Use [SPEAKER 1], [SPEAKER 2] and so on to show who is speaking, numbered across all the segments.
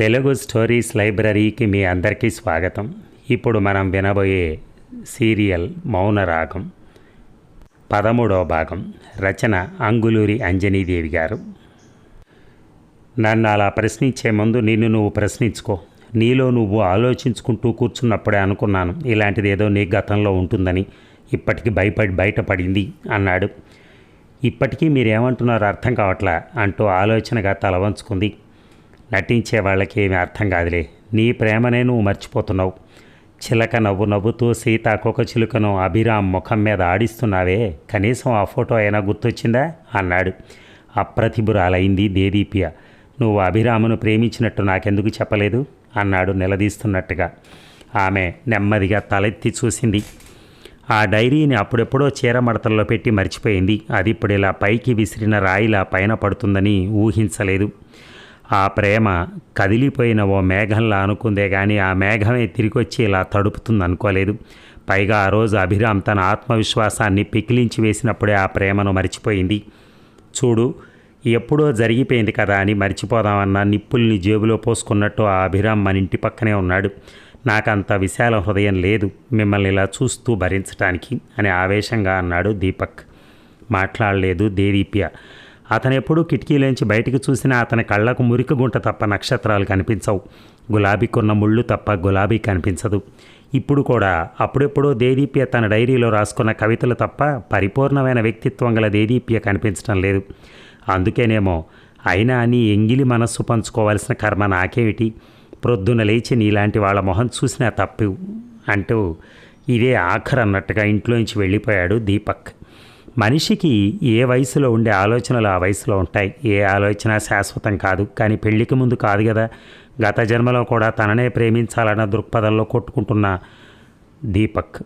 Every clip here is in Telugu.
[SPEAKER 1] తెలుగు స్టోరీస్ లైబ్రరీకి మీ అందరికీ స్వాగతం. ఇప్పుడు మనం వినబోయే సీరియల్ మౌనరాగం పదమూడవ భాగం రచన అంగులూరి అంజనీదేవి గారు. నన్ను అలా ప్రశ్నించే ముందు నిన్ను నువ్వు ప్రశ్నించుకో. నీలో నువ్వు ఆలోచించుకుంటూ కూర్చున్నప్పుడే అనుకున్నాను ఇలాంటిది ఏదో నీ గతంలో ఉంటుందని ఇప్పటికి భయపడి బయటపడింది అన్నాడు. ఇప్పటికీ మీరేమంటున్నారో అర్థం కావట్లా అంటూ ఆలోచనగా తలవంచుకుంది నటించే వాళ్ళకి ఏమి అర్థం కాదులే. నీ ప్రేమనే నువ్వు మర్చిపోతున్నావు. చిలక నవ్వు నవ్వుతూ సీతాకొక చిలుకను అభిరామ్ ముఖం మీద ఆడిస్తున్నావే. కనీసం ఆ ఫోటో అయినా గుర్తొచ్చిందా? అన్నాడు. అప్రతిభురాలైంది దేదీప్య. నువ్వు అభిరామును ప్రేమించినట్టు నాకెందుకు చెప్పలేదు? అన్నాడు నిలదీస్తున్నట్టుగా. ఆమె నెమ్మదిగా తలెత్తి చూసింది. ఆ డైరీని అప్పుడెప్పుడో చీరమడతల్లో పెట్టి మర్చిపోయింది. అది ఇప్పుడు ఇలా పైకి విసిరిన రాయిలా పైన పడుతుందని ఊహించలేదు. ఆ ప్రేమ కదిలిపోయిన ఓ మేఘంలా అనుకుందే కానీ ఆ మేఘమే తిరిగొచ్చి ఇలా తడుపుతుంది అనుకోలేదు పైగా ఆ రోజు అభిరామ్ తన ఆత్మవిశ్వాసాన్ని పికిలించి వేసినప్పుడే ఆ ప్రేమను మర్చిపోయింది. చూడు ఎప్పుడో జరిగిపోయింది కదా అని మర్చిపోదామన్న నిప్పుల్ని జేబులో పోసుకున్నట్టు ఆ అభిరామ్ మన ఇంటి పక్కనే ఉన్నాడు. నాకంత విశాల హృదయం లేదు మిమ్మల్ని ఇలా చూస్తూ భరించటానికి అని ఆవేశంగా అన్నాడు దీపక్. మాట్లాడలేదు దేదీప్య. అతనెప్పుడూ కిటికీలోంచి బయటికి చూసినా అతని కళ్ళకు మురికి గుంట తప్ప నక్షత్రాలు కనిపించవు. గులాబీకున్న ముళ్ళు తప్ప గులాబీ కనిపించదు. ఇప్పుడు కూడా అప్పుడెప్పుడో దేదీప్య తన డైరీలో రాసుకున్న కవితలు తప్ప పరిపూర్ణమైన వ్యక్తిత్వం గల దేదీప్య కనిపించడం లేదు. అందుకేనేమో అయినా నీ ఎంగిలి మనస్సు పంచుకోవాల్సిన కర్మ నాకేమిటి? ప్రొద్దున లేచి నీలాంటి వాళ్ళ మొహం చూసినా తప్పు అంటూ ఇదే ఆఖరు అన్నట్టుగా ఇంట్లోంచి వెళ్ళిపోయాడు దీపక్. మనిషికి ఏ వయసులో ఉండే ఆలోచనలు ఆ వయసులో ఉంటాయి. ఏ ఆలోచన శాశ్వతం కాదు. కానీ పెళ్ళికి ముందు కాదు కదా గత జన్మలో కూడా తననే ప్రేమించాలన్న దృక్పథంలో కొట్టుకుంటున్న దీపక్.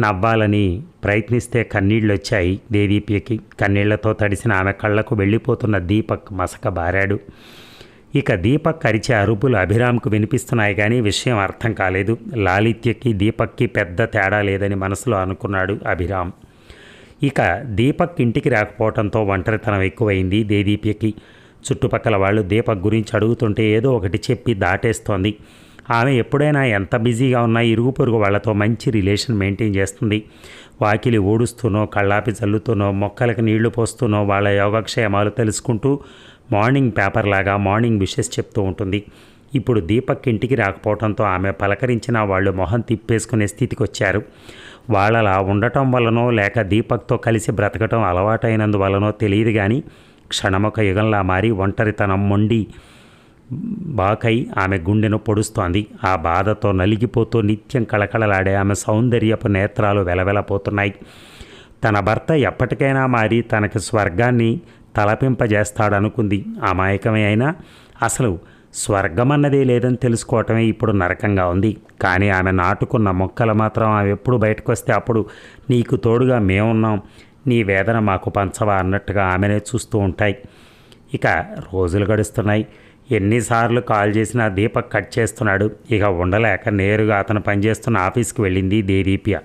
[SPEAKER 1] నవ్వాలని ప్రయత్నిస్తే కన్నీళ్ళు వచ్చాయి దేదీప్యకి. కన్నీళ్ళతో తడిసిన ఆమె కళ్ళకు వెళ్ళిపోతున్న దీపక్ మసక బారాడు. ఇక దీపక్ అరిచే అరుపులు అభిరామ్కు వినిపిస్తున్నాయి కానీ విషయం అర్థం కాలేదు. లాలిత్యకి దీపక్కి పెద్ద తేడా లేదని మనసులో అనుకున్నాడు అభిరామ్. ఇక దీపక్ ఇంటికి రాకపోవడంతో ఒంటరితనం ఎక్కువైంది దేదీప్యకి. చుట్టుపక్కల వాళ్ళు దీపక్ గురించి అడుగుతుంటే ఏదో ఒకటి చెప్పి దాటేస్తోంది. ఆమె ఎప్పుడైనా ఎంత బిజీగా ఉన్నా ఇరుగు పొరుగు వాళ్ళతో మంచి రిలేషన్ మెయింటైన్ చేస్తుంది. వాకిలి ఊడుస్తూనో కళ్ళాపి చల్లుతూనో మొక్కలకు నీళ్ళు పోస్తూనో వాళ్ళ యోగక్షేమాలు తెలుసుకుంటూ మార్నింగ్ పేపర్ లాగా మార్నింగ్ విషెస్ చెప్తూ ఉంటుంది. ఇప్పుడు దీపక్ ఇంటికి రాకపోవడంతో ఆమె పలకరించిన వాళ్ళు మొహం తిప్పేసుకునే స్థితికి వచ్చారు వాళ్ళలా ఉండటం వల్లనో లేక దీపక్తో కలిసి బ్రతకటం అలవాటైనందువలనో తెలియదు కానీ క్షణమొక యుగంలా మారి ఒంటరితనం మొండి బాకై ఆమె గుండెను పొడుస్తోంది. ఆ బాధతో నలిగిపోతూ నిత్యం కళకళలాడే ఆమె సౌందర్యపు నేత్రాలు వెలవెలపోతున్నాయి. తన భర్త ఎప్పటికైనా మారి తనకి స్వర్గాన్ని తలపింపజేస్తాడనుకుంది. అమాయకమే అయినా అసలు స్వర్గమన్నదే లేదని తెలుసుకోవటమే ఇప్పుడు నరకంగా ఉంది. కానీ ఆమె నాటుకున్న మొక్కలు మాత్రం ఆమె ఎప్పుడు బయటకు వస్తే అప్పుడు నీకు తోడుగా మేమున్నాం. నీ వేదన మాకు పంచవా అన్నట్టుగా ఆమెనే చూస్తూ ఉంటాయి. ఇక రోజులు గడుస్తున్నాయి. ఎన్నిసార్లు కాల్ చేసినా దీపక్ కట్ చేస్తున్నాడు. ఇక ఉండలేక నేరుగా అతను పనిచేస్తున్న ఆఫీస్కి వెళ్ళింది దేదీప్య.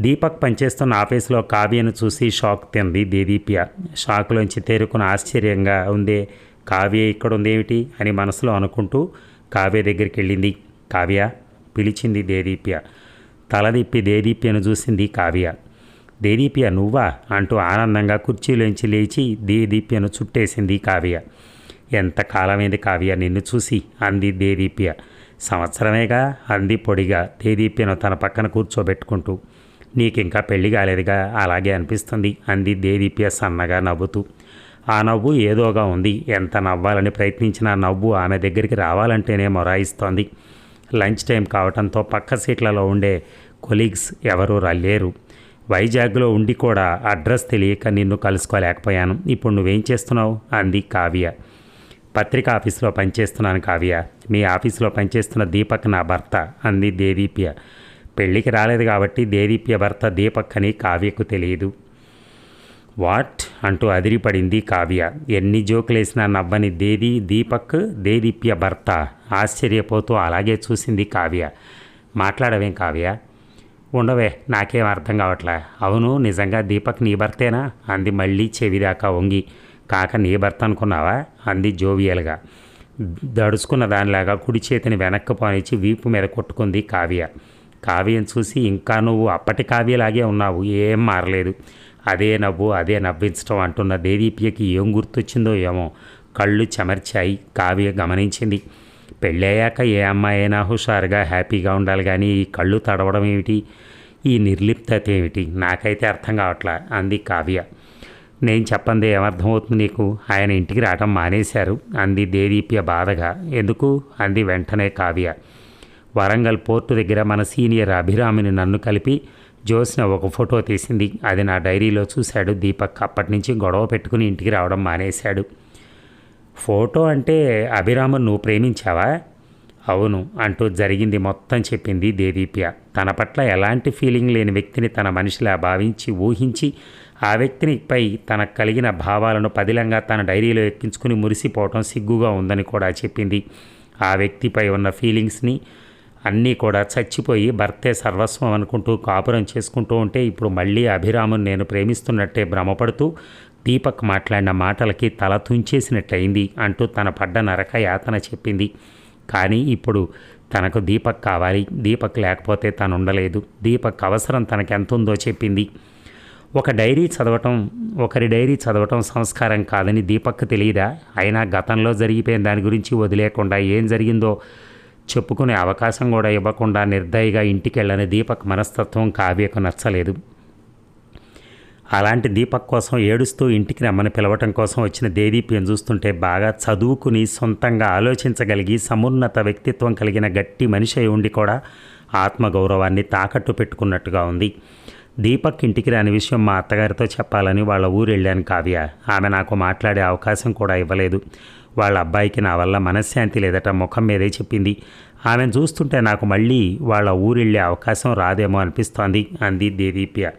[SPEAKER 1] దీపక్ పనిచేస్తున్న ఆఫీస్లో కావ్యను చూసి షాక్ తింది దేదీప్య. షాక్లోంచి తేరుకుని ఆశ్చర్యంగా ఉంది కావ్య ఇక్కడ ఉందేమిటి అని మనసులో అనుకుంటూ కావ్య దగ్గరికి వెళ్ళింది. కావ్య పిలిచింది దేదీప్య. తలదిప్పి దేదీప్యను చూసింది కావ్య. దేదీప్య నువ్వా? అంటూ ఆనందంగా కుర్చీలోంచి లేచి దేదీప్యను చుట్టేసింది కావ్య. ఎంత కాలమైంది కావ్య నిన్ను చూసి? అంది దేదీప్య. సంవత్సరమేగా? అంది పొడిగా దేదీప్యను తన పక్కన కూర్చోబెట్టుకుంటూ. నీకింకా పెళ్ళి కాలేదుగా? అలాగే అనిపిస్తుంది అంది దేదీప్య సన్నగా నవ్వుతూ. ఆ నవ్వు ఏదోగా ఉంది. ఎంత నవ్వాలని ప్రయత్నించిన నవ్వు ఆమె దగ్గరికి రావాలంటేనే మొరాయిస్తోంది. లంచ్ టైం కావడంతో పక్క సీట్లలో ఉండే కొలీగ్స్ ఎవరూ లేరు వైజాగ్లో ఉండి కూడా అడ్రస్ తెలియక నిన్ను కలుసుకోలేకపోయాను. ఇప్పుడు నువ్వేం చేస్తున్నావు? అంది కావ్య. పత్రిక ఆఫీస్లో పనిచేస్తున్నాను కావ్య. మీ ఆఫీస్లో పనిచేస్తున్న దీపక్ నా భర్త అంది దేదీప్య. పెళ్ళికి రాలేదు కాబట్టి దేదీప్య భర్త దీపక్ అని కావ్యకు తెలియదు. వాట్? అంటూ అదిరిపడింది కావ్య. ఎన్ని జోకులేసినా నవ్వని దేది దీపక్ దేదీప్య భర్త. ఆశ్చర్యపోతూ అలాగే చూసింది కావ్య. మాట్లాడవేం కావ్య? ఉండవే నాకేం అర్థం కావట్లే. అవును నిజంగా దీపక్ నీ భర్తేనా? అంది మళ్ళీ చెవిదాకా వంగి. కాక నీ భర్త అనుకున్నావా? అంది జోవియల్గా. దడుచుకున్న దానిలాగా కుడి చేతిని వెనక్కి పోనిచ్చి వీపు మీద కొట్టుకుంది కావ్య. కావ్యం చూసి ఇంకా నువ్వు అప్పటి కావ్యలాగే ఉన్నావు. ఏం మారలేదు. అదే నవ్వు అదే నవ్వించడం అంటున్న దేదీప్యకి ఏం గుర్తొచ్చిందో ఏమో. కళ్ళు చెమర్చాయి కావ్య గమనించింది. పెళ్ళయ్యాక ఏ అమ్మాయి అయినా హుషారుగా హ్యాపీగా ఉండాలి కానీ ఈ కళ్ళు తడవడం ఏమిటి? ఈ నిర్లిప్తత ఏమిటి? నాకైతే అర్థం కావట్లా? అంది కావ్య. నేను చెప్పంది ఏమర్థమవుతుంది నీకు? ఆయన ఇంటికి రావటం మానేశారు అంది దేదీప్య బాధగా. ఎందుకు? అంది వెంటనే కావ్య. వరంగల్ పోర్టు దగ్గర మన సీనియర్ అభిరామిని నన్ను కలిపి జ్యోత్స్న ఒక ఫోటో తీసింది. అది నా డైరీలో చూశాడు. దీపక్ అప్పటి నుంచి గొడవ పెట్టుకుని ఇంటికి రావడం మానేశాడు. ఫోటో అంటే అభిరామన్ నువ్వు ప్రేమించావా? అవును అంటూ జరిగింది మొత్తం చెప్పింది దేదీప్య. తన పట్ల ఎలాంటి ఫీలింగ్ లేని వ్యక్తిని తన మనిషిలా భావించి ఊహించి ఆ వ్యక్తినిపై తనకు కలిగిన భావాలను పదిలంగా తన డైరీలో ఎక్కించుకుని మురిసిపోవటం సిగ్గుగా ఉందని కూడా చెప్పింది. ఆ వ్యక్తిపై ఉన్న ఫీలింగ్స్ని అన్నీ కూడా చచ్చిపోయి భర్తే సర్వస్వం అనుకుంటూ కాపురం చేసుకుంటూ ఉంటే ఇప్పుడు మళ్ళీ అభిరామును నేను ప్రేమిస్తున్నట్టే భ్రమపడుతూ దీపక్ మాట్లాడిన మాటలకి తల తుంచేసినట్టయింది అంటూ తన పడ్డ నరక యాతన చెప్పింది. కానీ ఇప్పుడు తనకు దీపక్ కావాలి. దీపక్ లేకపోతే తను ఉండలేదు దీపక్ అవసరం తనకెంతుందో చెప్పింది. ఒక డైరీ చదవటం ఒకరి డైరీ చదవటం సంస్కారం కాదని దీపక్ తెలియదా? అయినా గతంలో జరిగిపోయిన దాని గురించి వదిలేకుండా ఏం జరిగిందో చెప్పుకునే అవకాశం కూడా ఇవ్వకుండా నిర్దయగా ఇంటికి వెళ్ళని దీపక్ మనస్తత్వం కావ్యకు నచ్చలేదు. అలాంటి దీపక్ కోసం ఏడుస్తూ ఇంటికి రమ్మని పిలవటం కోసం వచ్చిన దేదీప్యం చూస్తుంటే బాగా చదువుకుని సొంతంగా ఆలోచించగలిగి సమున్నత వ్యక్తిత్వం కలిగిన గట్టి మనిషి ఉండి కూడా ఆత్మగౌరవాన్ని తాకట్టు పెట్టుకున్నట్టుగా ఉంది. దీపక్ ఇంటికి రాని విషయం మా అత్తగారితో చెప్పాలని వాళ్ళ ఊరు వెళ్ళాను కావ్య. ఆమె నాకు మాట్లాడే అవకాశం కూడా ఇవ్వలేదు. వాళ్ళ అబ్బాయికి నా వల్ల మనశ్శాంతి లేదట ముఖం మీదే చెప్పింది. ఆమెను చూస్తుంటే నాకు మళ్ళీ వాళ్ళ ఊరు వెళ్ళే అవకాశం రాదేమో అనిపిస్తోంది అంది దేదీప్య.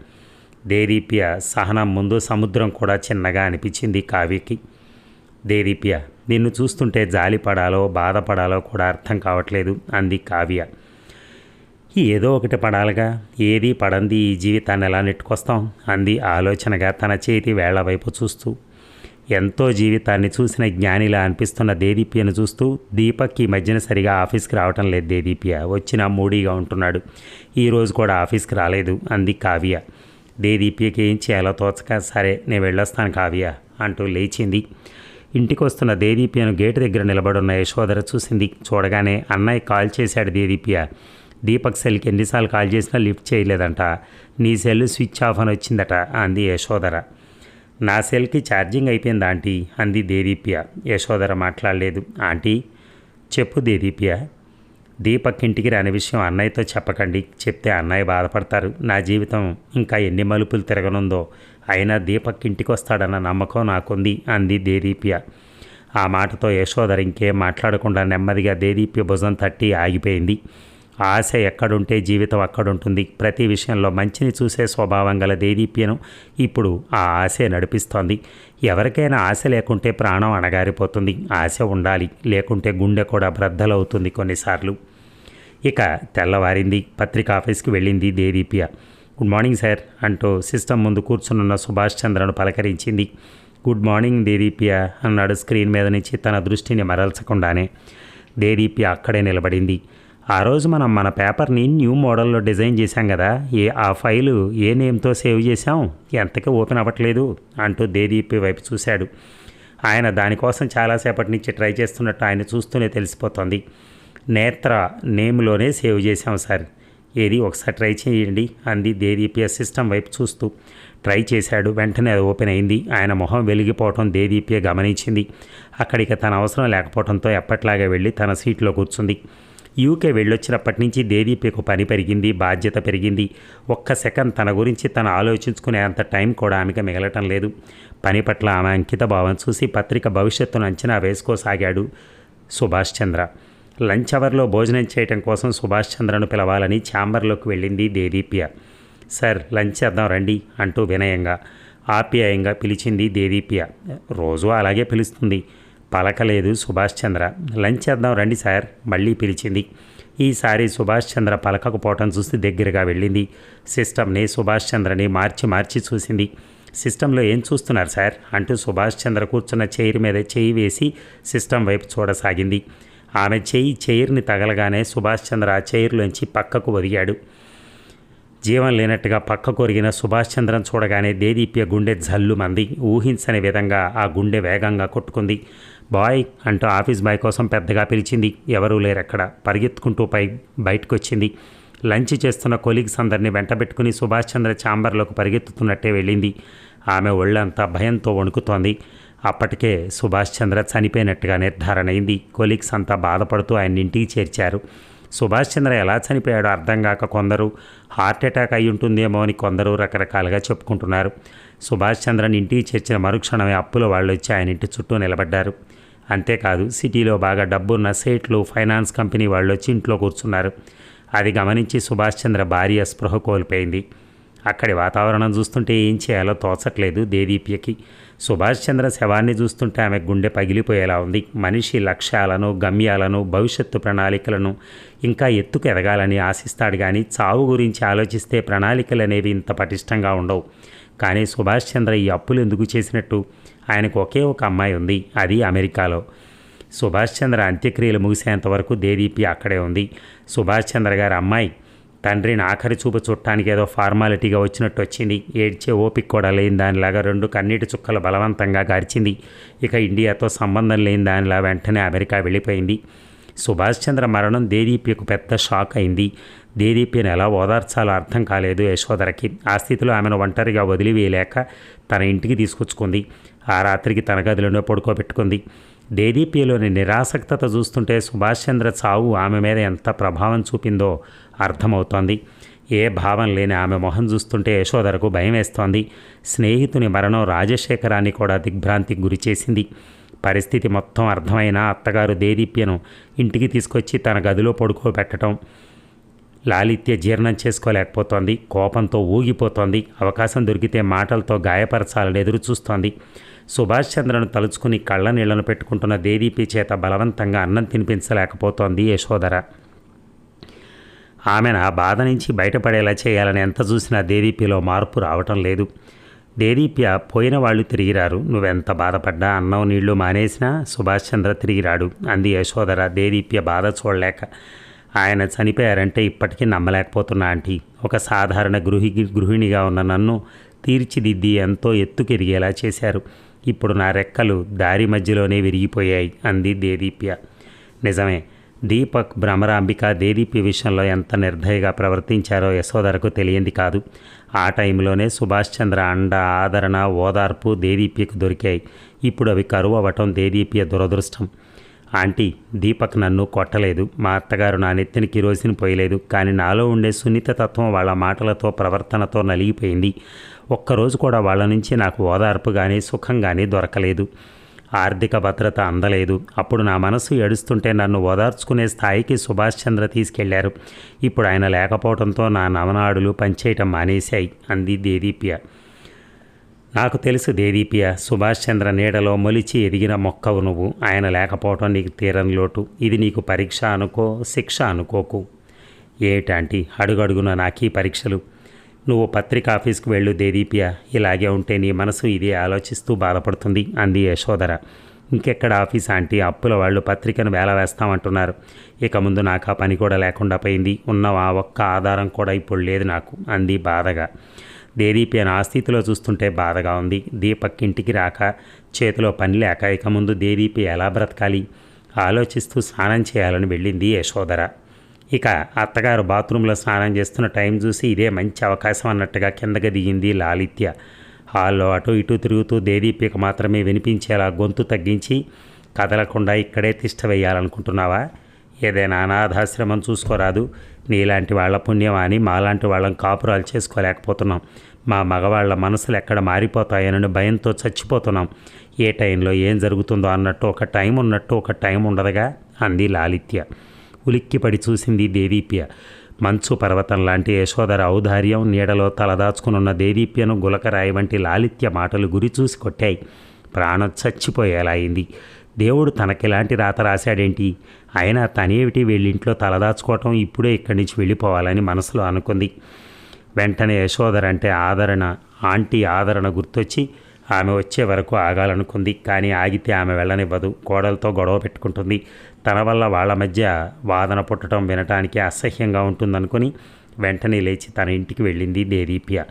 [SPEAKER 1] దేదీప్య సహనం ముందు సముద్రం కూడా చిన్నగా అనిపించింది కావ్యకి. దేదీప్య నిన్ను చూస్తుంటే జాలిపడాలో బాధపడాలో కూడా అర్థం కావట్లేదు అంది కావ్య. ఏదో ఒకటి పడాలిగా. ఏది పడంది ఈ జీవితాన్ని ఎలా నెట్టుకొస్తాం? అంది ఆలోచనగా తన చేతి వేళ్ళ వైపు చూస్తూ. ఎంతో జీవితాన్ని చూసిన జ్ఞానిలా అనిపిస్తున్న దేదీప్యను చూస్తూ దీపక్ ఈ మధ్యన సరిగా ఆఫీస్కి రావటం లేదు దేదీప్య. వచ్చిన మూడీగా ఉంటున్నాడు. ఈరోజు కూడా ఆఫీస్కి రాలేదు అంది కావ్య. దేదీప్యకి ఏం చేయాలో తోచక సరే నేను వెళ్ళొస్తాను కావ్య అంటూ లేచింది. ఇంటికి వస్తున్న దేదీప్యను గేటు దగ్గర నిలబడున్న యశోదర చూసింది. చూడగానే అన్నయ్య కాల్ చేశాడు దేదీప్య. దీపక్ సెల్కి ఎన్నిసార్లు కాల్ చేసినా లిఫ్ట్ చేయలేదంట. నీ సెల్ స్విచ్ ఆఫ్ అని వచ్చిందట అంది యశోదర నా సెల్కి ఛార్జింగ్ అయిపోయింది ఆంటీ? అంది దేదీప్య. యశోదర మాట్లాడలేదు. ఆంటీ? చెప్పు దేదీప్య. దీపక్ ఇంటికి రాని విషయం అన్నయ్యతో చెప్పకండి చెప్తే అన్నయ్య బాధపడతారు. నా జీవితం ఇంకా ఎన్ని మలుపులు తిరగనుందో అయినా దీపక్ ఇంటికి వస్తాడన్న నమ్మకం నాకుంది అంది దేదీప్య. ఆ మాటతో యశోదర ఇంకేం మాట్లాడకుండా నెమ్మదిగా దేదీప్య భుజం తట్టి ఆగిపోయింది. ఆశ ఎక్కడుంటే జీవితం అక్కడుంటుంది. ప్రతి విషయంలో మంచిని చూసే స్వభావం గల దేదీప్యను ఇప్పుడు ఆ ఆశే నడిపిస్తోంది. ఎవరికైనా ఆశ లేకుంటే ప్రాణం అణగారిపోతుంది. ఆశ ఉండాలి. లేకుంటే గుండె కూడా బ్రద్దలవుతుంది కొన్నిసార్లు. ఇక తెల్లవారింది. పత్రిక ఆఫీస్కి వెళ్ళింది దేదీప్య. గుడ్ మార్నింగ్ సార్ అంటూ సిస్టమ్ ముందు కూర్చునున్న సుభాష్ చంద్రను పలకరించింది. గుడ్ మార్నింగ్ దేదీప్య అన్నాడు స్క్రీన్ మీద నుంచి తన దృష్టిని మరల్చకుండానే. దేదీప్య అక్కడే నిలబడింది. ఆ రోజు మనం మన పేపర్ని న్యూ మోడల్లో డిజైన్ చేశాం కదా. ఏ ఆ ఫైలు ఏ నేమ్తో సేవ్ చేశాం? ఎంతకీ ఓపెన్ అవ్వట్లేదు అంటూ దేదీప్ వైపు చూశాడు. ఆయన దానికోసం చాలాసేపటి నుంచి ట్రై చేస్తున్నట్టు ఆయన చూస్తూనే తెలిసిపోతుంది. నేత్ర నేమ్లోనే సేవ్ చేశాం సార్. ఏది ఒకసారి ట్రై చేయండి అంది దేదీపి సిస్టమ్ వైపు చూస్తూ. ట్రై చేశాడు. వెంటనే అది ఓపెన్ అయింది. ఆయన మొహం వెలిగిపోవటం దేదీప్య గమనించింది. అక్కడికి తన అవసరం లేకపోవడంతో ఎప్పట్లాగే వెళ్ళి తన సీట్లో కూర్చుంది. యూకే వెళ్ళొచ్చినప్పటి నుంచి దేదీప్యకు పని పెరిగింది బాధ్యత పెరిగింది. ఒక్క సెకండ్ తన గురించి తను ఆలోచించుకునే అంత టైం కూడా ఆమెకు మిగలటం లేదు. పని పట్ల ఆమె అంకిత భావం చూసి పత్రిక భవిష్యత్తును అంచనా వేసుకోసాగాడు సుభాష్ చంద్ర. లంచ్ అవర్లో భోజనం చేయటం కోసం సుభాష్ చంద్రను పిలవాలని ఛాంబర్లోకి వెళ్ళింది దేదీప్య. సార్ లంచ్ చేద్దాం రండి అంటూ వినయంగా ఆప్యాయంగా పిలిచింది దేదీప్య. రోజు అలాగే పిలుస్తుంది. పలకలేదు సుభాష్ చంద్ర. లంచ్ చేద్దాం రండి సార్ మళ్ళీ పిలిచింది. ఈసారి సుభాష్ చంద్ర పలకకపోవటం చూసి దగ్గరగా వెళ్ళింది. సిస్టమ్ని సుభాష్ చంద్రని మార్చి మార్చి చూసింది. సిస్టంలో ఏం చూస్తున్నారు సార్? అంటూ సుభాష్ చంద్ర కూర్చున్న చైర్ మీద చేయి వేసి సిస్టమ్ వైపు చూడసాగింది. ఆమె చేయి చైర్ని తగలగానే సుభాష్ చంద్ర ఆ చైర్లోంచి పక్కకు ఒదిగాడు. జీవం లేనట్టుగా పక్క కొరిగిన సుభాష్ చంద్రన్ చూడగానే దేదీప్య గుండె జల్లుమంది. ఊహించని విధంగా ఆ గుండె వేగంగా కొట్టుకుంది. బాయ్ అంటూ ఆఫీస్ బాయ్ కోసం పెద్దగా పిలిచింది. ఎవరూ లేరక్కడ. పరిగెత్తుకుంటూ పై బయటకొచ్చింది. లంచ్ చేస్తున్న కొలీగ్స్ అందరినీ వెంటబెట్టుకుని సుభాష్ చంద్ర ఛాంబర్లోకి పరిగెత్తుతున్నట్టే వెళ్ళింది. ఆమె ఒళ్ళంతా భయంతో వణుకుతోంది. అప్పటికే సుభాష్ చంద్ర చనిపోయినట్టుగా నిర్ధారణ అయింది కొలీగ్స్ అంతా బాధపడుతూ ఆయన ఇంటికి చేర్చారు. సుభాష్ చంద్ర ఎలా చనిపోయాడో అర్థం కాక కొందరు హార్ట్ అటాక్ అయి ఉంటుందేమో అని కొందరు రకరకాలుగా చెప్పుకుంటున్నారు. సుభాష్ చంద్రని ఇంటికి చేర్చిన మరుక్షణమే అప్పుల వాళ్ళు వచ్చి ఆయన ఇంటి చుట్టూ నిలబడ్డారు. అంతేకాదు సిటీలో బాగా డబ్బున్న సేట్లు ఫైనాన్స్ కంపెనీ వాళ్ళు వచ్చి ఇంట్లో కూర్చున్నారు. అది గమనించి సుభాష్ చంద్ర భార్య స్పృహ కోల్పోయింది. అక్కడి వాతావరణం చూస్తుంటే ఏం చేయాలో తోచట్లేదు దేదీప్యకి. సుభాష్ చంద్ర శవాన్ని చూస్తుంటే ఆమె గుండె పగిలిపోయేలా ఉంది. మనిషి లక్ష్యాలను గమ్యాలను భవిష్యత్తు ప్రణాళికలను ఇంకా ఎత్తుకు ఎదగాలని ఆశిస్తాడు కానీ చావు గురించి ఆలోచిస్తే ప్రణాళికలు అనేవి ఇంత పటిష్టంగా ఉండవు. కానీ సుభాష్ చంద్ర ఈ అప్పులు ఎందుకు చేసినట్టు? ఆయనకు ఒకే ఒక అమ్మాయి ఉంది. అది అమెరికాలో. సుభాష్ చంద్ర అంత్యక్రియలు ముగిసేంత వరకు దేదీపి అక్కడే ఉంది. సుభాష్ చంద్ర గారి అమ్మాయి తండ్రిని ఆఖరి చూపు చుట్టానికి ఏదో ఫార్మాలిటీగా వచ్చినట్టు వచ్చింది. ఏడ్చే ఓపిక కూడా లేని దానిలాగా రెండు కన్నీటి చుక్కలు బలవంతంగా గార్చింది. ఇక ఇండియాతో సంబంధం లేని దానిలా వెంటనే అమెరికా వెళ్ళిపోయింది. సుభాష్ చంద్ర మరణం దేదీప్యకు పెద్ద షాక్ అయింది. దేదీప్యను ఎలా ఓదార్చాలో అర్థం కాలేదు యశోధరకి. ఆ స్థితిలో ఆమెను ఒంటరిగా వదిలివేయలేక తన ఇంటికి తీసుకొచ్చుకుంది. ఆ రాత్రికి తన గదిలోనే పడుకోబెట్టుకుంది. దేదీప్యలోని నిరాసక్తత చూస్తుంటే సుభాష్ చంద్ర చావు ఆమె మీద ఎంత ప్రభావం చూపిందో అర్థమవుతోంది. ఏ భావం లేని ఆమె మొహం చూస్తుంటే యశోదరకు భయం వేస్తోంది. స్నేహితుని మరణం రాజశేఖరాన్ని కూడా దిగ్భ్రాంతికి గురిచేసింది పరిస్థితి మొత్తం అర్థమైన అత్తగారు దేదీప్యను ఇంటికి తీసుకొచ్చి తన గదిలో పడుకోబెట్టడం లాలిత్య జీర్ణం చేసుకోలేకపోతోంది. కోపంతో ఊగిపోతోంది. అవకాశం దొరికితే మాటలతో గాయపరచాలని ఎదురు చూస్తోంది సుభాష్ చంద్రను తలుచుకుని కళ్ళ నీళ్ళను పెట్టుకుంటున్న దేదీపి చేత బలవంతంగా అన్నం తినిపించలేకపోతోంది యశోధర. ఆమెను ఆ బాధ నుంచి బయటపడేలా చేయాలని ఎంత చూసినా దేదీపిలో మార్పు రావటం లేదు. దేదీప్య పోయిన వాళ్ళు తిరిగిరారు నువ్వెంత బాధపడ్డా? అన్నం నీళ్ళు మానేసినా సుభాష్ చంద్ర తిరిగిరాడు అంది యశోధర. దేదీప్య బాధ చూడలేక ఆయన చనిపోయారంటే ఇప్పటికీ నమ్మలేకపోతున్నా ఆంటీ. ఒక సాధారణ గృహి గృహిణిగా ఉన్న నన్ను తీర్చిదిద్ది ఎంతో ఎత్తుకెరిగేలా చేశారు. ఇప్పుడు నా రెక్కలు దారి మధ్యలోనే విరిగిపోయాయి అంది దేదీప్య. నిజమే దీపక్ భ్రమరాంబిక దేదీప్య విషయంలో ఎంత నిర్దయగా ప్రవర్తించారో యశోధరకు తెలియంది కాదు. ఆ టైంలోనే సుభాష్ చంద్ర అండ ఆదరణ ఓదార్పు దేదీప్యకు దొరికాయి. ఇప్పుడు అవి కరువు అవ్వటం దేదీప్య దురదృష్టం. ఆంటీ దీపక్ నన్ను కొట్టలేదు. మా అత్తగారు నా నెత్తిని కిరోసిన్ పోయలేదు. కానీ నాలో ఉండే సున్నిత తత్వం వాళ్ళ మాటలతో ప్రవర్తనతో నలిగిపోయింది. ఒక్కరోజు కూడా వాళ్ళ నుంచి నాకు ఓదార్పు కానీ సుఖం కానీ దొరకలేదు. ఆర్థిక భద్రత అందలేదు. అప్పుడు నా మనసు ఏడుస్తుంటే నన్ను ఓదార్చుకునే స్థాయికి సుభాష్ చంద్ర తీసుకెళ్ళారు. ఇప్పుడు ఆయన లేకపోవడంతో నా నవనాడులు పనిచేయటం మానేశాయి అంది దేదీప్య. నాకు తెలుసు దేదీప్య సుభాష్ చంద్ర నీడలో మొలిచి ఎదిగిన మొక్కవు నువ్వు. ఆయన లేకపోవటం నీకు తీరని లోటు. ఇది నీకు పరీక్ష అనుకో శిక్ష అనుకోకు. ఏటాంటి అడుగడుగున నాకీ పరీక్షలు. నువ్వు పత్రిక ఆఫీస్కి వెళ్ళు దేదీప్య. ఇలాగే ఉంటే నీ మనసు ఇదే ఆలోచిస్తూ బాధపడుతుంది అంది యశోధర. ఇంకెక్కడ ఆఫీస్ ఆంటీ? అప్పుల వాళ్ళు పత్రికను వేల వేస్తామంటున్నారు. ఇక ముందు నాకు ఆ పని కూడా లేకుండా పోయింది. ఉన్న ఆ ఒక్క ఆధారం కూడా ఇప్పుడు లేదు నాకు అంది బాధగా. దేదీప్య ఆ స్థితిలో చూస్తుంటే బాధగా ఉంది. దీపక్ ఇంటికి రాక చేతిలో పని లేక ఇక ముందు దేదీపి ఎలా బ్రతకాలి? ఆలోచిస్తూ స్నానం చేయాలని వెళ్ళింది యశోధర. ఇక అత్తగారు బాత్రూంలో స్నానం చేస్తున్న టైం చూసి ఇదే మంచి అవకాశం అన్నట్టుగా కిందకి దిగింది లాలిత్య. హాల్లో అటు ఇటు తిరుగుతూ దేదీప్యకు మాత్రమే వినిపించేలా గొంతు తగ్గించి కదలకుండా ఇక్కడే తిష్ట వేయాలనుకుంటున్నావా? ఏదైనా అనాథాశ్రమం చూసుకోరాదు. నీలాంటి వాళ్ళ పుణ్యం అని మాలాంటి వాళ్ళం కాపురాలు చేసుకోలేకపోతున్నాం. మా మగవాళ్ళ మనసులు ఎక్కడ మారిపోతాయనని భయంతో చచ్చిపోతున్నాం. ఏ టైంలో ఏం జరుగుతుందో అన్నట్టు ఒక టైం ఉన్నట్టు ఒక టైం ఉండదుగా అంది లాలిత్య. ఉలిక్కిపడి చూసింది దేదీప్య. మంచు పర్వతం లాంటి యశోధర ఔదార్యం నీడలో తలదాచుకునున్న దేదీప్యను గులకరాయి వంటి లాలిత్య మాటలు గురి చూసి కొట్టాయి. ప్రాణం చచ్చిపోయేలా అయింది. దేవుడు తనకిలాంటి రాత రాశాడేంటి? అయినా తనేమిటి వీళ్ళింట్లో తలదాచుకోవటం ఇప్పుడే ఇక్కడి నుంచి వెళ్ళిపోవాలని మనసులో అనుకుంది. వెంటనే యశోధర అంటే ఆదరణ ఆంటీ ఆదరణ గుర్తొచ్చి ఆమె వచ్చే వరకు ఆగాలనుకుంది. కానీ ఆగితే ఆమె వెళ్ళనివ్వదు. కోడలతో గొడవ పెట్టుకుంటుంది. తన వల్ల వాళ్ళ మధ్య వాదన పుట్టడం వినటానికి అసహ్యంగా ఉంటుందనుకుని వెంటనే లేచి తన ఇంటికి వెళ్ళింది దేదీప్య.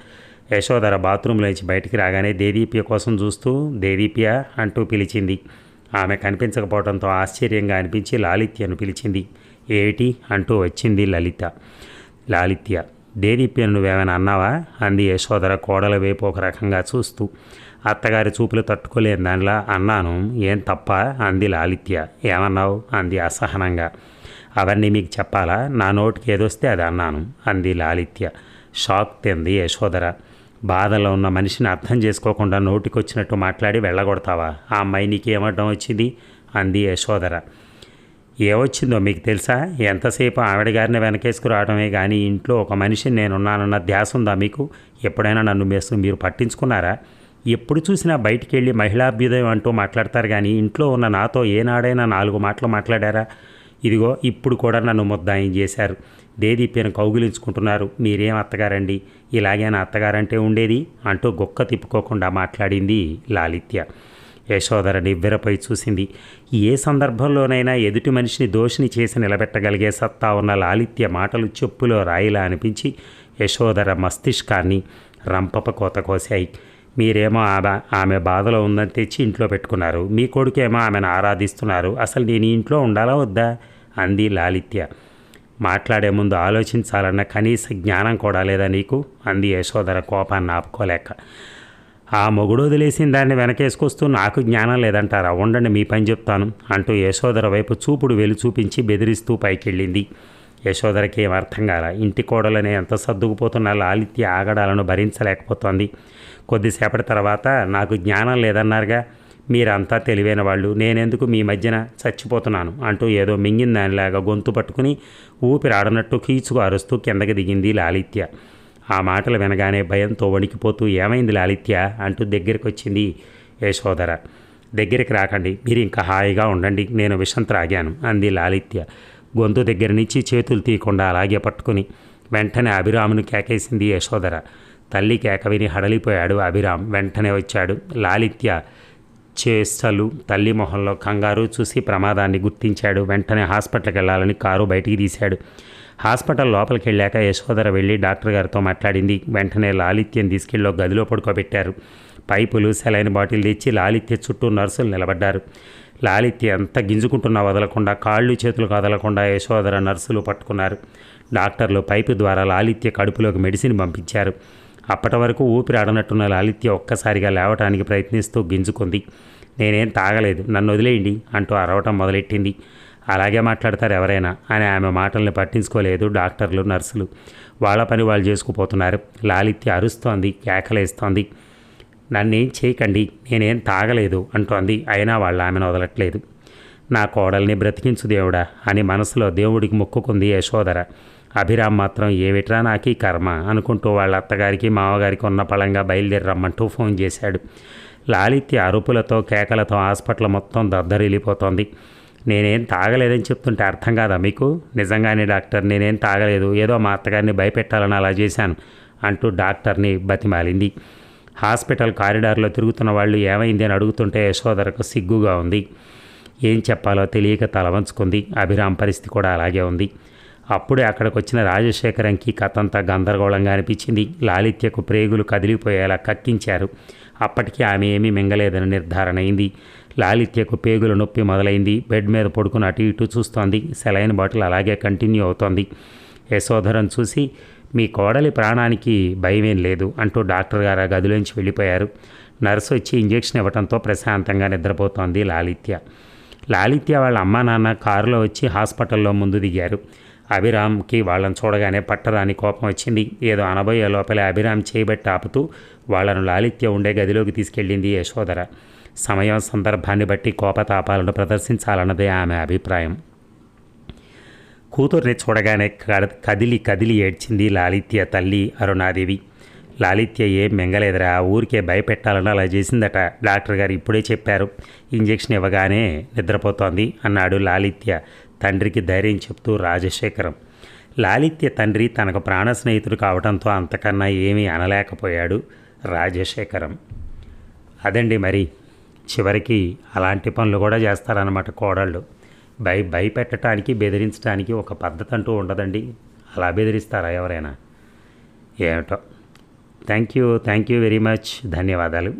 [SPEAKER 1] యశోధర బాత్రూంలోంచి బయటికి రాగానే దేదీప్య కోసం చూస్తూ దేదీప్య అంటూ పిలిచింది. ఆమె కనిపించకపోవడంతో ఆశ్చర్యంగా అనిపించి లాలిత్యను పిలిచింది. ఏమిటి అంటూ వచ్చింది లలిత. లాలిత్య దేదీప్యను నువ్వేమైనా అన్నావా? అంది యశోధర కోడల వైపు ఒక రకంగా చూస్తూ. అత్తగారి చూపులు తట్టుకోలేని దానిలా అన్నాను. ఏం తప్ప? అంది లాలిత్య. ఏమన్నావు? అంది అసహనంగా. అవన్నీ మీకు చెప్పాలా? నా నోటికి ఏదొస్తే అది అన్నాను అంది లాలిత్య. షాక్ తింది యశోధర. బాధలో ఉన్న మనిషిని అర్థం చేసుకోకుండా నోటికొచ్చినట్టు మాట్లాడి వెళ్ళగొడతావా? ఆ అమ్మాయి నీకేమడ్డం వచ్చింది? అంది యశోధర. ఏమొచ్చిందో మీకు తెలుసా? ఎంతసేపు ఆవిడ గారిని వెనకేసుకురావడమే కానీ ఇంట్లో ఒక మనిషిని నేనున్నానన్న ధ్యాస ఉందా మీకు? ఎప్పుడైనా నన్ను మేసు మీరు పట్టించుకున్నారా? ఎప్పుడు చూసినా బయటికి వెళ్ళి మహిళాభ్యుదయం అంటూ మాట్లాడతారు కానీ ఇంట్లో ఉన్న నాతో ఏనాడైనా నాలుగు మాటలు మాట్లాడారా? ఇదిగో ఇప్పుడు కూడా నన్ను ముద్దాయం చేశారు. దేదీప్యను కౌగిలించుకుంటున్నారు. మీరేం అత్తగారండి? ఇలాగే నా అత్తగారంటే ఉండేది అంటూ గొక్క తిప్పుకోకుండా మాట్లాడింది లాలిత్య. యశోధర నివ్వెరపై చూసింది. ఏ సందర్భంలోనైనా ఎదుటి మనిషిని దోషిని చేసి నిలబెట్టగలిగే సత్తా ఉన్న లాలిత్య మాటలు చెప్పులో రాయిలా అనిపించి యశోధర మస్తిష్కాన్ని రంపప కోత కోశాయి. మీరేమో ఆమె ఆమె బాధలో ఉందని తెచ్చి ఇంట్లో పెట్టుకున్నారు. మీ కొడుకేమో ఆమెను ఆరాధిస్తున్నారు. అసలు నేను ఇంట్లో ఉండాలా వద్దా? అంది లాలిత్య. మాట్లాడే ముందు ఆలోచించాలన్న కనీస జ్ఞానం కూడా లేదా నీకు? అంది యశోధర కోపాన్ని ఆపుకోలేక. ఆ మొగుడు వదిలేసిన దాన్ని వెనకేసుకొస్తూ నాకు జ్ఞానం లేదంటారా? ఉండండి మీ పని చెప్తాను అంటూ యశోధర వైపు చూపుడు వెలు చూపించి బెదిరిస్తూ పైకెళ్ళింది. యశోధరకి ఏం అర్థం కాల? ఇంటి కోడలనే ఎంత సర్దుకుపోతున్న లాలిత్య ఆగడాలను భరించలేకపోతోంది. కొద్దిసేపటి తర్వాత నాకు జ్ఞానం లేదన్నారుగా మీరంతా తెలివైన వాళ్ళు. నేనెందుకు మీ మధ్యన చచ్చిపోతున్నాను? అంటూ ఏదో మింగిన దానిలాగా గొంతు పట్టుకుని ఊపిరాడనట్టు కీచుకు అరుస్తూ కిందకి దిగింది లాలిత్య. ఆ మాటలు వినగానే భయంతో వణికిపోతూ ఏమైంది లాలిత్య? అంటూ దగ్గరికి వచ్చింది యశోధర. దగ్గరికి రాకండి మీరు ఇంకా హాయిగా ఉండండి నేను విషం త్రాగాను అంది లాలిత్య. గొంతు దగ్గర నుంచి చేతులు తీయకుండా అలాగే పట్టుకుని వెంటనే అభిరామును కేకేసింది యశోధర. తల్లి కేక విని హడలిపోయాడు అభిరామ్. వెంటనే వచ్చాడు. లాలిత్య చేష్టలు తల్లి మొహంలో కంగారు చూసి ప్రమాదాన్ని గుర్తించాడు. వెంటనే హాస్పిటల్కి వెళ్ళాలని కారు బయటికి తీశాడు. హాస్పిటల్ లోపలికి వెళ్ళాక యశోధర వెళ్ళి డాక్టర్ గారితో మాట్లాడింది. వెంటనే లాలిత్యం తీసుకెళ్ళి గదిలో పడుకోబెట్టారు. పైపులు సెలైన్ బాటిల్ తెచ్చి లాలిత్య చుట్టూ నర్సులు నిలబడ్డారు. లాలిత్య ఎంత గింజుకుంటున్నా వదలకుండా కాళ్ళు చేతులు కదలకుండా యశోధర నర్సులు పట్టుకున్నారు. డాక్టర్లు పైపు ద్వారా లాలిత్య కడుపులోకి మెడిసిన్ పంపించారు. అప్పటి వరకు ఊపిరి ఆడనట్టున్న లాలిత్య ఒక్కసారిగా లేవటానికి ప్రయత్నిస్తూ గింజుకుంది. నేనేం తాగలేదు నన్ను వదిలేయండి అంటూ అరవటం మొదలెట్టింది. అలాగే మాట్లాడతారు ఎవరైనా అని ఆమె మాటల్ని పట్టించుకోలేదు డాక్టర్లు నర్సులు. వాళ్ళ పని వాళ్ళు చేసుకుపోతున్నారు. లాలిత్య అరుస్తోంది కేకలేస్తోంది. నన్నేం చేయకండి నేనేం తాగలేదు అంటోంది. అయినా వాళ్ళు ఆమెను వదలట్లేదు. నా కోడల్ని బ్రతికించు దేవుడా అని మనసులో దేవుడికి మొక్కుకుంది యశోధర. అభిరామ్ మాత్రం ఏమిట్రా నాకీ కర్మ? అనుకుంటూ వాళ్ళ అత్తగారికి మామగారికి ఉన్న పళంగా బయలుదేరి రమ్మంటూ ఫోన్ చేశాడు. లాలిత్య అరుపులతో కేకలతో హాస్పిటల్ మొత్తం దద్దరిల్లిపోతోంది. నేనేం తాగలేదని చెప్తుంటే అర్థం కాదా మీకు? నిజంగానే డాక్టర్ నేనేం తాగలేదు. ఏదో మా అత్తగారిని భయపెట్టాలని అలా చేశాను అంటూ డాక్టర్ని బతిమాలింది. హాస్పిటల్ కారిడార్లో తిరుగుతున్న వాళ్ళు ఏమైంది? అని అడుగుతుంటే యశోధరకు సిగ్గుగా ఉంది. ఏం చెప్పాలో తెలియక తలవంచుకుంది అభిరామ్ పరిస్థితి కూడా అలాగే ఉంది. అప్పుడే అక్కడికి వచ్చిన రాజశేఖరంకి కథంతా గందరగోళంగా అనిపించింది. లాలిత్యకు ప్రేగులు కదిలిపోయేలా కక్కించారు. అప్పటికి ఆమె ఏమీ మింగలేదని నిర్ధారణ అయింది. లాలిత్యకు పేగుల నొప్పి మొదలైంది. బెడ్ మీద పడుకుని అటు ఇటు చూస్తోంది. సెలైన్ బాటిల్ అలాగే కంటిన్యూ అవుతోంది. యశోధరం చూసి మీ కోడలి ప్రాణానికి భయమేం లేదు అంటూ డాక్టర్ గారు ఆ గదిలోంచి వెళ్ళిపోయారు. నర్సు వచ్చి ఇంజెక్షన్ ఇవ్వడంతో ప్రశాంతంగా నిద్రపోతోంది లాలిత్య. లాలిత్య వాళ్ళ అమ్మా నాన్న కారులో వచ్చి హాస్పిటల్లో ముందు దిగారు. అభిరామ్కి వాళ్ళని చూడగానే పట్టరాని కోపం వచ్చింది. ఏదో అనబోయే లోపలే అభిరామ్ చేయబట్టి ఆపుతూ వాళ్ళను లాలిత్య ఉండే గదిలోకి తీసుకెళ్ళింది యశోధర. సమయం సందర్భాన్ని బట్టి కోపతాపాలను ప్రదర్శించాలన్నదే ఆమె అభిప్రాయం. కూతుర్ని చూడగానే కదిలి కదిలి ఏడ్చింది లాలిత్య తల్లి అరుణాదేవి. లాలిత్య ఏం మింగలేదురా ఊరికే భయపెట్టాలని అలా చేసిందట. డాక్టర్ గారు ఇప్పుడే చెప్పారు. ఇంజెక్షన్ ఇవ్వగానే నిద్రపోతోంది అన్నాడు లాలిత్య. తండ్రికి ధైర్యం చెప్తూ రాజశేఖరం లాలిత్య తండ్రి తనకు ప్రాణ స్నేహితుడు కావడంతో అంతకన్నా ఏమీ అనలేకపోయాడు రాజశేఖరం. అదండి మరి చివరికి అలాంటి పనులు కూడా చేస్తారన్నమాట కోడళ్ళు. భయ భయపెట్టడానికి బెదిరించడానికి ఒక పద్ధతి అంటూ ఉండదండి. అలా బెదిరిస్తారా ఎవరైనా? ఏమిటో. Thank you thank you very much. ధన్యవాదాలు.